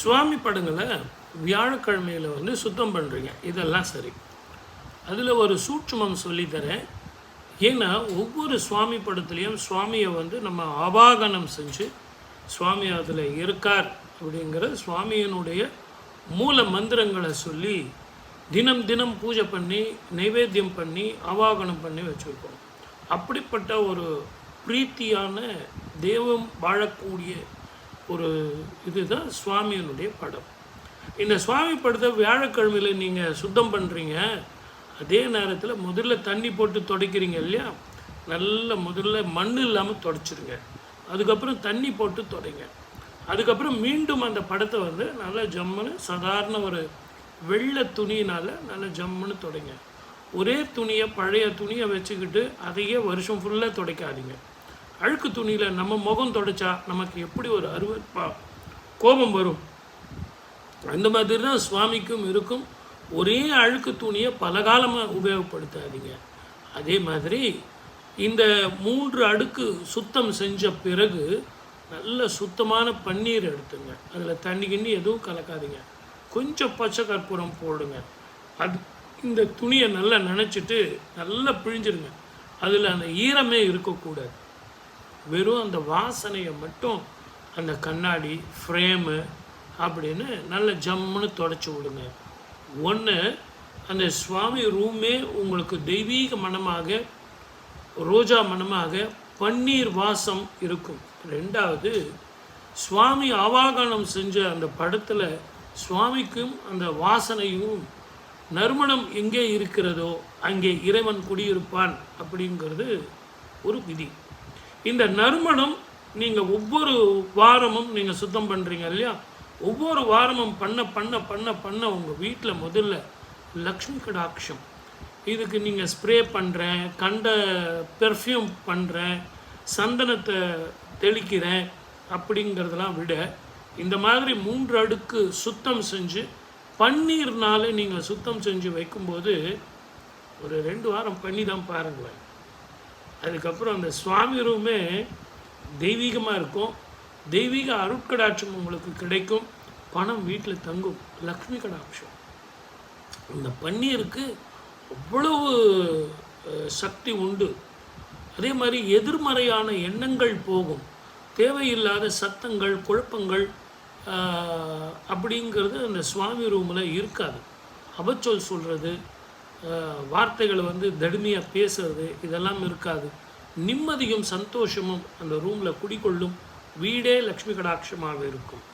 சுவாமி படங்களை வியாழக்கிழமையில் வந்து சுத்தம் பண்ணுறீங்க இதெல்லாம் சரி. அதில் ஒரு சூட்சுமம் சொல்லித்தரேன். ஏன்னா ஒவ்வொரு சுவாமி படத்துலேயும் சுவாமியை வந்து நம்ம ஆவாகனம் செஞ்சு சுவாமி அதில் இருக்கார் அப்படிங்கிற சுவாமியினுடைய மூல மந்திரங்களை சொல்லி தினம் தினம் பூஜை பண்ணி நைவேத்தியம் பண்ணி ஆவாகனம் பண்ணி வச்சுருக்கோம். அப்படிப்பட்ட ஒரு பிரீத்தியான தெய்வம் வாழக்கூடிய ஒரு இதுதான் சுவாமியினுடைய படம். இந்த சுவாமி படத்தை வியாழக்கிழமையில் நீங்கள் சுத்தம் பண்ணுறீங்க அதே நேரத்தில் முதல்ல தண்ணி போட்டு துடைக்கிறீங்க இல்லையா? நல்ல முதல்ல மண் இல்லாமல் துடைச்சிருங்க. அதுக்கப்புறம் தண்ணி போட்டு துடைங்க. அதுக்கப்புறம் மீண்டும் அந்த படத்தை வந்து நல்லா ஜம்முன்னு சாதாரண ஒரு வெள்ளை துணியினால் நல்லா ஜம்முன்னு துடைங்க. ஒரே துணியை பழைய துணியை வச்சுக்கிட்டு அதையே வருஷம் ஃபுல்லாக துடைக்காதீங்க. அழுக்கு துணியில் நம்ம முகம் துடைச்சா நமக்கு எப்படி ஒரு அருவப்பா கோபம் வரும்? அந்த மாதிரி தான் சுவாமிக்கும் இருக்கும். ஒரே அழுக்கு துணியை பல காலமாக உபயோகப்படுத்தாதீங்க. அதே மாதிரி இந்த மூன்று அடுக்கு சுத்தம் செஞ்ச பிறகு நல்ல சுத்தமான பன்னீர் எடுத்துங்க. அதில் தண்ணி கிண்ணி எதுவும் கலக்காதீங்க. கொஞ்சம் பச்சை கற்பூரம் போடுங்க. அது இந்த துணியை நல்லா நினச்சிட்டு நல்லா பிழிஞ்சிருங்க. அதில் அந்த ஈரமே இருக்கக்கூடாது. வெறும் அந்த வாசனையை மட்டும் அந்த கண்ணாடி ஃப்ரேமு அப்படின்னு நல்ல ஜம்முன்னு தொடச்சி விடுங்க. ஒன்று அந்த சுவாமி ரூமே உங்களுக்கு தெய்வீக மனமாக ரோஜா மனமாக பன்னீர் வாசம் இருக்கும். ரெண்டாவது சுவாமி ஆவாகனம் செஞ்ச அந்த படத்தில் சுவாமிக்கும் அந்த வாசனையும் நறுமணம் எங்கே இருக்கிறதோ அங்கே இறைவன் குடியிருப்பான் அப்படிங்கிறது ஒரு விதி. இந்த நறுமணம் நீங்கள் ஒவ்வொரு வாரமும் நீங்கள் சுத்தம் பண்ணுறீங்க இல்லையா? ஒவ்வொரு வாரமும் பண்ண பண்ண பண்ண பண்ண உங்கள் வீட்டில் முதல்ல லக்ஷ்மி கடாட்சம். இதுக்கு நீங்கள் ஸ்ப்ரே பண்ணுறேன் கண்ட பெர்ஃப்யூம் பண்ணுறேன் சந்தனத்தை தெளிக்கிறேன் அப்படிங்கிறதெல்லாம் விட இந்த மாதிரி மூன்று அடுக்கு சுத்தம் செஞ்சு பன்னீர்னால நீங்கள் சுத்தம் செஞ்சு வைக்கும்போது ஒரு ரெண்டு வாரம் பண்ணி தான் பாருங்களேன். அதுக்கப்புறம் அந்த சுவாமி ரூமே தெய்வீகமாக இருக்கும். தெய்வீக அருட்கடாட்சம் உங்களுக்கு கிடைக்கும். பணம் வீட்டில் தங்கும். லக்ஷ்மி கடாட்சம். இந்த பன்னீருக்கு அவ்வளவு சக்தி உண்டு. அதே மாதிரி எதிர்மறையான எண்ணங்கள் போகும். தேவையில்லாத சத்தங்கள் குழப்பங்கள் அப்படிங்கிறது அந்த சுவாமி ரூமில் இருக்காது. அபச்சொல் சொல்கிறது வார்த்தைகளை வந்து தடுமையாக பேசுறது இதெல்லாம் இருக்காது. நிம்மதியும் சந்தோஷமும் அந்த ரூமில் குடிக்கொள்ளும் வீடே லக்ஷ்மி கடாட்சமாக இருக்கும்.